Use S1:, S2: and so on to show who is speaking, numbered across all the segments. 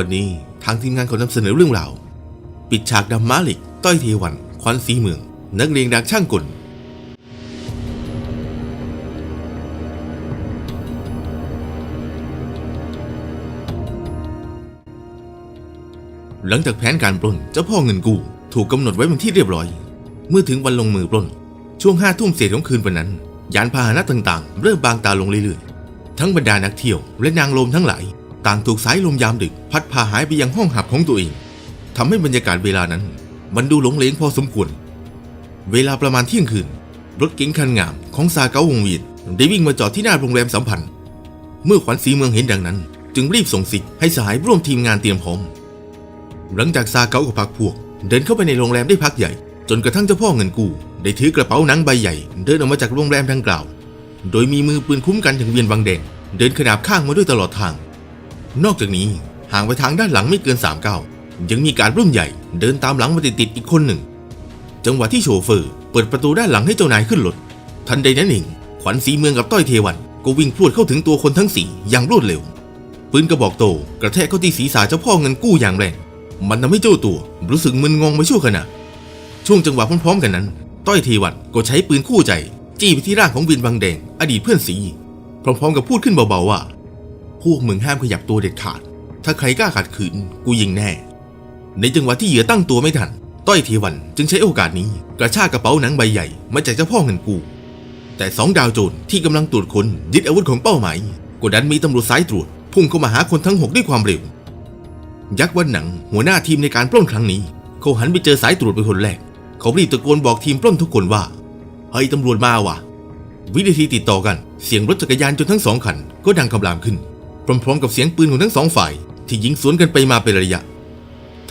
S1: วันนี้ทางทีมงานขอนำเสนอเรื่องราวปิดฉากดำม้าล็กต้อยเทวัน ควันสีเมือง นักเรียนดังช่างกลหลังจากแผนการปล้นเจ้าพ่อเงินกู้ถูกกำหนดไว้เป็นที่เรียบร้อย เมื่อถึงวันลงมือปล้น ช่วงห้าทุ่มเศษของคืนวันนั้น ยานพาหนะต่างๆ เริ่มบางตาลงเรื่อยๆ ทั้งบรรดานักเที่ยวและนางลมทั้งหลาย ต่างถูกสายลมยามดึก พัดพาหายไปยังห้องหับของตัวเองทำให้บรรยากาศเวลานั้น มันดูหลงเหลงพอสมควร เวลาประมาณเที่ยงคืน รถเก๋งคันงามของซาเกาวงเวียนได้วิ่งมาจอดที่หน้าโรงแรมสัมพันธ์ เมื่อขวัญศรีเมืองเห็นดังนั้น จึงรีบส่งสิทธิ์ให้สหายร่วมทีมงานเตรียมพร้อม หลังจากซาเกากับพักพวก เดินเข้าไปในโรงแรมได้พักใหญ่ จนกระทั่งเจ้าพ่อเงินกู้ได้ถือกระเป๋าหนังใบใหญ่ เดินออกมาจากโรงแรมดังกล่าว โดยมีมือปืนคุ้มกันถึงเวียนวังแดงเดินขนาบข้างมาด้วยตลอดทาง นอกจากนี้ห่างไปทางด้านหลังไม่เกินสามก้าวยังมีการรุ่นใหญ่เดินตามหลังมาติดๆอีกคนหนึ่ง จังหวะที่โชเฟอร์ เปิดประตูด้านหลังให้เจ้านายขึ้นรถทันใดนั้นเองขวัญศรีเมืองกับต้อยเทวัน ก็วิ่งพรวดเข้าถึงตัวคนทั้งสี่อย่างรวดเร็ว ปืนกระบอกโตกระแทกเข้าที่ศีรษะเจ้าพ่อเงินกู้อย่างแรง มันทำให้เจ้าตัว รู้สึกมึนงงไปชั่วขณะช่วงจังหวะพร้อมๆกันนั้น ต้อยเทวันก็ใช้ปืนคู่ใจ จี้ไปที่ร่างของวินบางแดง อดีตเพื่อนสีพร้อมๆกับพูดขึ้นเบาๆว่า พวกมึงห้ามขยับตัวเด็ดขาด ถ้าใครกล้าขัดขืนกูยิงแน่ ในจังหวะที่เหยื่อตั้งตัวไม่ทัน ต้อยเทวันจึงใช้โอกาสนี้ กระชากกระเป๋าหนังใบใหญ่มาจากเจ้าพ่อเงินกู แต่สองดาวโจรที่กำลังตรวจคนยึดอาวุธของเป้าหมายกดดันมีตำรวจสายตรวจพุ่งเข้ามาหาคนทั้งหกด้วยความเร็ว ยักษ์วันหนังหัวหน้าทีมในการปล้นครั้งนี้เขาหันไปเจอสายตรวจเป็นคนแรก เขารีบตะโกนบอกทีมปล้นทุกคนว่าเฮ้ยตำรวจมาว่ะ วินาทีติดต่อกัน เสียงรถจักรยานจนทั้งสองคันก็ดังคำรามขึ้น พร้อมๆกับเสียงปืนของทั้งสองฝ่าย ที่ยิงสวนกันไปมาเป็นระยะ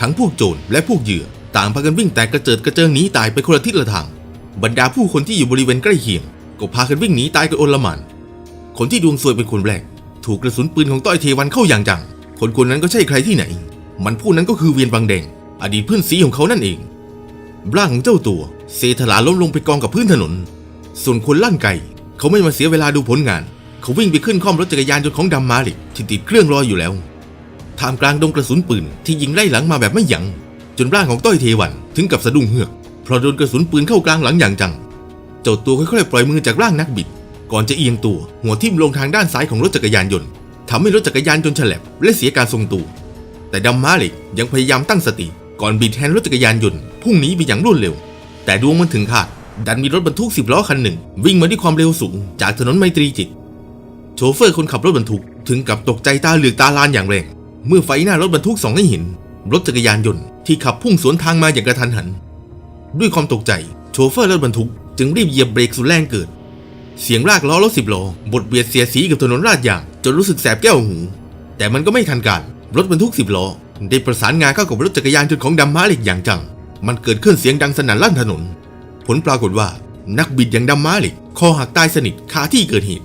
S1: ทั้งพวกโจรและพวกเหยื่อ ต่างพากันวิ่งแตกกระเจิดกระเจิงหนีตายไปคนละทิศละทาง บรรดาผู้คนที่อยู่บริเวณใกล้เคียงก็พากันวิ่งหนีตายกันโอลหมานคนที่ดวงซวยเป็นคนแรก ถูกกระสุนปืนของต้อยเทวันเข้าอย่างจัง คนคนนั้นก็ใช่ใครที่ไหน มันผู้นั้นก็คือเวียนบางแดง อดีตเพื่อนสีของเขานั่นเองร่างของเจ้าตัวเซถลาล้มลงไปกองกับพื้นถนน ส่วนคนลั่นไก่เขาไม่มาเสียเวลาดูผลงาน เขาวิ่งไปขึ้นคล่อมรถจักรยานยนต์ของดำมมาลิกที่ติดเครื่องรออยู่แล้วท่ามกลางดงกระสุนปืนที่ยิงไล่หลังมาแบบไม่หยัง้งจนร่างของต้อยเทวันถึงกับสะดุ้งเฮือก เพราะโดนกระสุนปืนเข้ากลางหลังอย่างจัง เจ้าตัวค่อยๆปล่อยมือจากร่างนักบิด ก่อนจะเอียงตัว หัวทิ่มลงทางด้านซ้ายของรถจักรยานยนต์ทำให้รถจักรยานยนต์ฉลับและเสียการทรงตัว แต่ดำมมาเล็กยังพยายามตั้งสติ ก่อนบิดแฮนด์รถจักรยานยนต์พุ่งหนีไปอย่างรวดเร็ว แต่ดวงมันถึงคาดดันมีรถบรรทุกสิบล้อคันหนึ่ง วิ่งมาด้วยความเร็วสูงจากถนนไมตรีจิต โชเฟอร์คนขับรถบรรทุกถึงกับตกใจตาเหลือกตาลานอย่างแรง เมื่อไฟหน้ารถบรรทุกสองให้เห็น รถจักรยานยนต์ที่ขับพุ่งสวนทางมาอย่างกระทันหัน ด้วยความตกใจโชเฟอร์รถบรรทุกจึงรีบเหยียบเบรกสุดแรงเกิด เสียงลากล้อรถสิบล้อบดเบียดเสียสีกับถนนลาดยางจนรู้สึกแสบแก้วหู แต่มันก็ไม่ทันการรถบรรทุกสิบล้อได้ประสานงานเข้ากับรถจักรยานยนต์ของดำม้าเหล็กอย่างจัง มันเกิดขึ้นเสียงดังสนั่นลั่นถนน ผลปรากฏว่านักบิดอย่างดำม้าเหล็กคอหักตายสนิทคาที่เกิดเหตุ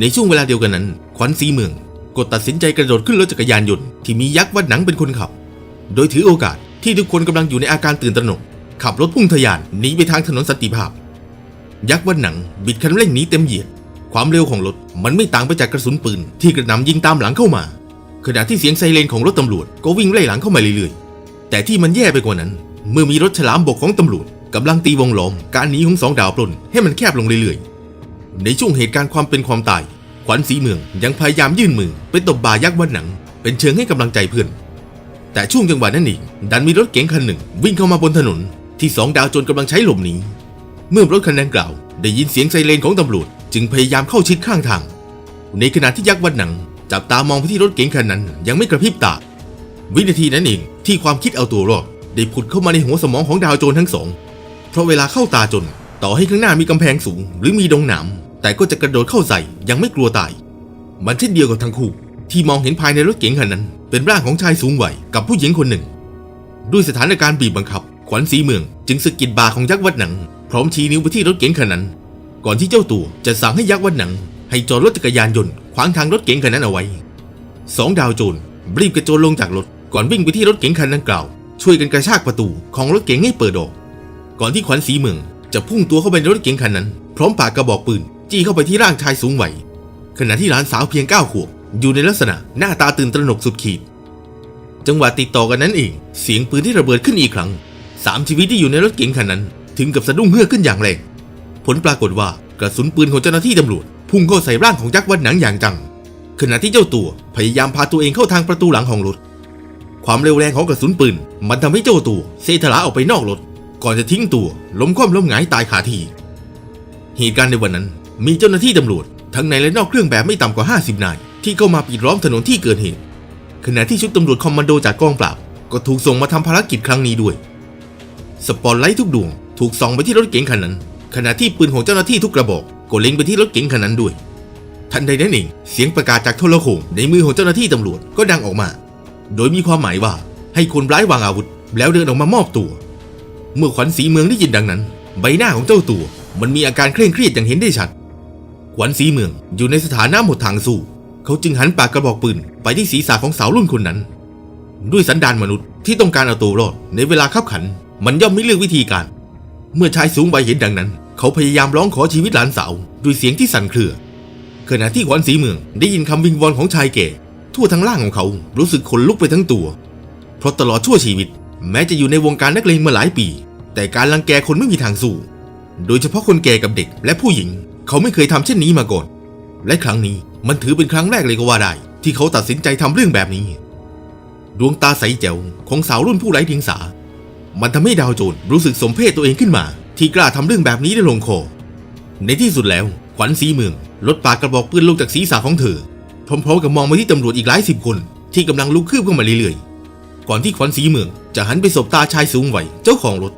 S1: ในช่วงเวลาเดียวกันนั้น ขวัญศรีเมืองก็ตัดสินใจกระโดดขึ้นรถจักรยานยนต์ที่มียักษ์วัดหนังเป็นคนขับ โดยถือโอกาสที่ทุกคนกำลังอยู่ในอาการตื่นตระหนก ขับรถพุ่งทะยานหนีไปทางถนนสันติภาพ ยักษ์วัดหนังบิดคันเร่งหนีเต็มเหยียด ความเร็วของรถมันไม่ต่างไปจากกระสุนปืนที่กระหน่ำยิงตามหลังเข้ามา ขณะที่เสียงไซเรนของรถตำรวจก็วิ่งไล่หลังเข้ามาเรื่อยๆ แต่ที่มันแย่ไปกว่านั้น เมื่อมีรถฉลามบกของตำรวจกำลังตีวงล้อมการหนีของสองดาวปล้นให้มันแคบลงเรื่อยๆ ในช่วงเหตุการณ์ความเป็นความตาย ขวัญศรีเมืองยังพยายามยื่นมือไปตบบ่ายักษ์วัดหนัง เป็นเชิงให้กำลังใจเพื่อน แต่ช่วงจังหวะนั้นเองดันมีรถเก๋งคันหนึ่ง วิ่งเข้ามาบนถนน ที่สองดาวโจรกำลังใช้หลบหนีเมื่อรถคันดังกล่าว ได้ยินเสียงไซเรนของตำรวจ จึงพยายามเข้าชิดข้างทาง ในขณะที่ยักษ์วัดหนัง จับตามองไปที่รถเก๋งคันนั้น ยังไม่กระพริบตา วินาทีนั้นเองที่ความคิดเอาตัวรอดได้ผุดเข้ามาในหัวสมองของดาวโจรทั้งสอง เพราะเวลาเข้าตาจน ต่อให้ข้างหน้ามีกำแพงสูง หรือมีดงหนาม แต่ก็จะกระโดดเข้าใส่ยังไม่กลัวตาย มันเช่นเดียวกับทั้งคู่ ที่มองเห็นภายในรถเก๋งคันนั้น เป็นร่างของชายสูงวัยกับผู้หญิงคนหนึ่ง ด้วยสถานการณ์บีบบังคับ ขวัญศรีเมือง จึงสะกิดบ่าของยักษ์วัดหนัง พร้อมชี้นิ้วไปที่รถเก๋งคันนั้น ก่อนที่เจ้าตัวจะสั่งให้ยักษ์วัดหนัง ให้จอดรถจักรยานยนต์ขวางทางรถเก๋งคันนั้นเอาไว้สองดาวโจรรีบกระโจนลงจากรถก่อนวิ่งไปที่รถเก๋งคันดังกล่าว ช่วยกันกระชากประตูของรถเก๋งให้เปิดออก ก่อนที่ขวัญศรีเมืองจะพุ่งตัวเข้าไปในรถเก๋งคันนั้น พร้อมปากกระบอกปืน จี้เข้าไปที่ร่างชายสูงวัยขณะที่หลานสาวเพียงเก้าขวบอยู่ในลักษณะหน้าตาตื่นตระหนกสุดขีด จังหวะติดต่อกันนั้นเอง เสียงปืนที่ระเบิดขึ้นอีกครั้งสามชีวิตที่อยู่ในรถเก๋งคันนั้น ถึงกับสะดุ้งเฮือกขึ้นอย่างแรงผลปรากฏว่ากระสุนปืนของเจ้าหน้าที่ตำรวจพุ่งเข้าใส่ร่างของยักษ์วัดหนังอย่างจัง ขณะที่เจ้าตัวพยายามพาตัวเองเข้าทางประตูหลังของรถ ความเร็วแรงของกระสุนปืน มันทำให้เจ้าตัวเซทลาออกไปนอกรถ ก่อนจะทิ้งตัวล้มคว่ำล้มหงายตายคาทีเหตุการณ์ในวันนั้น มีเจ้าหน้าที่ตำรวจ ทั้งในและนอกเครื่องแบบไม่ต่ำกว่า 50 นาย ที่เข้ามาปิดล้อมถนนที่เกิดเหตุ ขณะที่ชุดตำรวจคอมมานโดจากกองปราบ ก็ถูกส่งมาทำภารกิจครั้งนี้ด้วย สปอตไลท์ทุกดวง ถูกส่องไปที่รถเก๋งคันนั้น ขณะที่ปืนของเจ้าหน้าที่ทุกกระบอกก็เล็งไปที่รถเก๋งคันนั้นด้วย ทันใดนั้นเองเสียงประกาศจากโทรโข่งในมือของเจ้าหน้าที่ตำรวจก็ดังออกมา โดยมีความหมายว่าให้คนร้ายวางอาวุธ แล้วเดินออกมามอบตัว เมื่อขวัญศรีเมืองได้ยินดังนั้น ใบหน้าของเจ้าตัวมันมีอาการเคร่งเครียดอย่างเห็นได้ชัด ขวัญศรีเมืองอยู่ในสถานะหมดทางสู้ เขาจึงหันปากกระบอกปืนไปที่ศีรษะของสาวรุ่นคนนั้น ด้วยสันดานมนุษย์ที่ต้องการเอาตัวรอดในเวลาขับขัน มันย่อมไม่เลือกวิธีการ เมื่อชายสูงวัยเห็นดังนั้น เขาพยายามร้องขอชีวิตหลานสาวด้วยเสียงที่สั่นเครือ ขณะที่ขวัญศรีเมืองได้ยินคำวิงวอนของชายแก่ ทั่วทั้งร่างของเขารู้สึกขนลุกไปทั้งตัว เพราะตลอดชั่วชีวิต แม้จะอยู่ในวงการนักเลงมาหลายปี แต่การรังแกคนไม่มีทางสู้ โดยเฉพาะคนแก่กับเด็กและผู้หญิง เขาไม่เคยทำเช่นนี้มาก่อน และครั้งนี้มันถือเป็นครั้งแรกเลยก็ว่าได้ ที่เขาตัดสินใจทำเรื่องแบบนี้ ดวงตาใสแจ๋วของสาวรุ่นผู้ไร้เดียงสา มันทำให้ดาวโจนรู้สึกสมเพศตัวเองขึ้นมา ที่กล้าทำเรื่องแบบนี้ได้ลงคอ ในที่สุดแล้ว ขวัญสีเมืองลดปากกระบอกปืนลงจากศีรษะของเธอพร้อมๆกับมองมาที่ตำรวจอีกหลายสิบคน ที่กำลังลุกคืบเข้ามาเรื่อยๆ ก่อนที่ขวัญสีเมืองจะหันไปสบตาชายสูงวัยเจ้าของรถ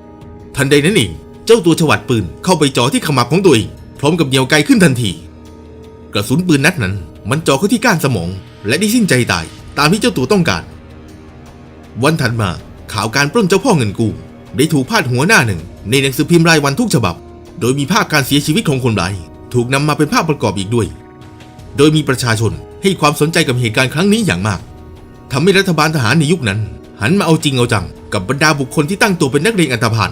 S1: ทันใดนั้นเอง เจ้าตัวฉวัดปืนเข้าไปจ่อที่ขมับของตัวเอง พร้อมกับเหนี่ยวไกขึ้นทันที กระสุนปืนนัดนั้น มันจ่อเข้าที่ก้านสมอง และได้สิ้นใจตายตามที่เจ้าตัวต้องการ วันถัดมาข่าวการปล้นเจ้าพ่อเงินกู้ได้ถูกพาดหัวหน้าหนึ่ง ในหนังสือพิมพ์รายวันทุกฉบับ โดยมีภาพการเสียชีวิตของคนร้ายถูกนำมาเป็นภาพประกอบอีกด้วย โดยมีประชาชนให้ความสนใจกับเหตุการณ์ครั้งนี้อย่างมากทำให้รัฐบาลทหารในยุคนั้น หันมาเอาจริงเอาจังกับบรรดาบุคคลที่ตั้งตัวเป็นนักเลงอันธพาล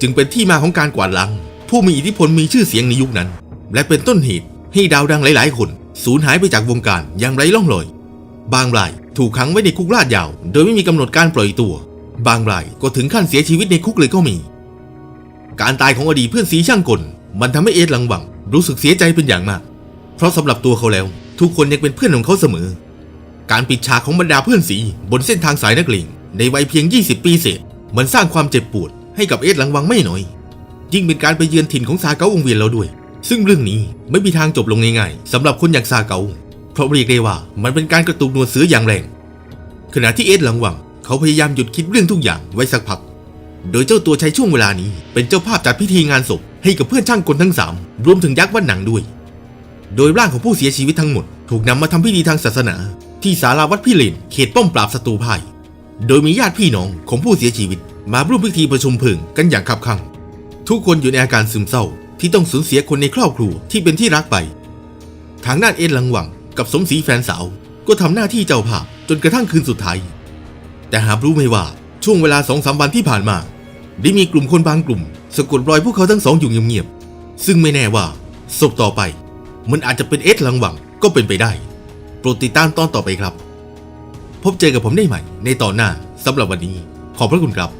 S1: จึงเป็นที่มาของการกวาดล้าง ผู้มีอิทธิพลมีชื่อเสียงในยุคนั้น และเป็นต้นเหตุให้ดาวดังหลาย ๆ คนสูญหายไปจากวงการอย่างไร้ร่องรอย บางรายถูกขังไว้ในคุกลาดยาว โดยไม่มีกำหนดการปล่อยตัว บางรายก็ถึงขั้นเสียชีวิตในคุกเลยก็มี การตายของอดีตเพื่อนสีช่างกล มันทำให้เอสหลังหวังรู้สึกเสียใจเป็นอย่างมาก เพราะสำหรับตัวเขาแล้ว ทุกคนยังเป็นเพื่อนของเขาเสมอ การปิดฉากของบรรดาเพื่อนสีบนเส้นทางสายนักเลงในวัยเพียง 20 ปีเศษมันสร้างความเจ็บปวดให้กับเอสหลังวังไม่น้อย ยิ่งเป็นการไปเยือนถิ่นของซาเกาวงเวียนแล้วด้วย ซึ่งเรื่องนี้ไม่มีทางจบลงง่ายๆสำหรับคนอย่างซาเกาเพราะเรียกได้ว่ามันเป็นการกระตุกนวดเสืออย่างแรง ขณะที่เอสหลังวังเขาพยายามหยุดคิดเรื่องทุกอย่างไว้สักพัก โดยเจ้าตัวใช้ช่วงเวลานี้ เป็นเจ้าภาพจัดพิธีงานศพให้กับเพื่อนช่างกลทั้งสามรวมถึงยักษ์วัดหนังด้วย โดยร่างของผู้เสียชีวิตทั้งหมด ถูกนำมาทำพิธีทางศาสนา ที่ศาลาวัดพิเรนเขตป้อมปราบศัตรูพ่าย โดยมีญาติพี่น้องของผู้เสียชีวิต มาร่วมพิธีประชุมเพลิงกันอย่างคับคั่ง ทุกคนอยู่ในอาการซึมเศร้า ที่ต้องสูญเสียคนในครอบครัวที่เป็นที่รักไป ทางด้านเอ็นลังหวังกับสมศรีแฟนสาว ก็ทำหน้าที่เจ้าภาพจนกระทั่งคืนสุดท้าย แต่หารู้ไหมว่าช่วงเวลาสองสามวันที่ผ่านมา ได้มีกลุ่มคนบางกลุ่ม สะกดรอยพวกเขาทั้งสองอยู่เงียบๆซึ่งไม่แน่ว่าศพต่อไป มันอาจจะเป็นเอ็ดลังหวังก็เป็นไปได้ โปรดติดตามตอนต่อไปครับ พบเจอกับผมได้ใหม่ในตอนหน้าสำหรับวันนี้ ขอบพระคุณครับ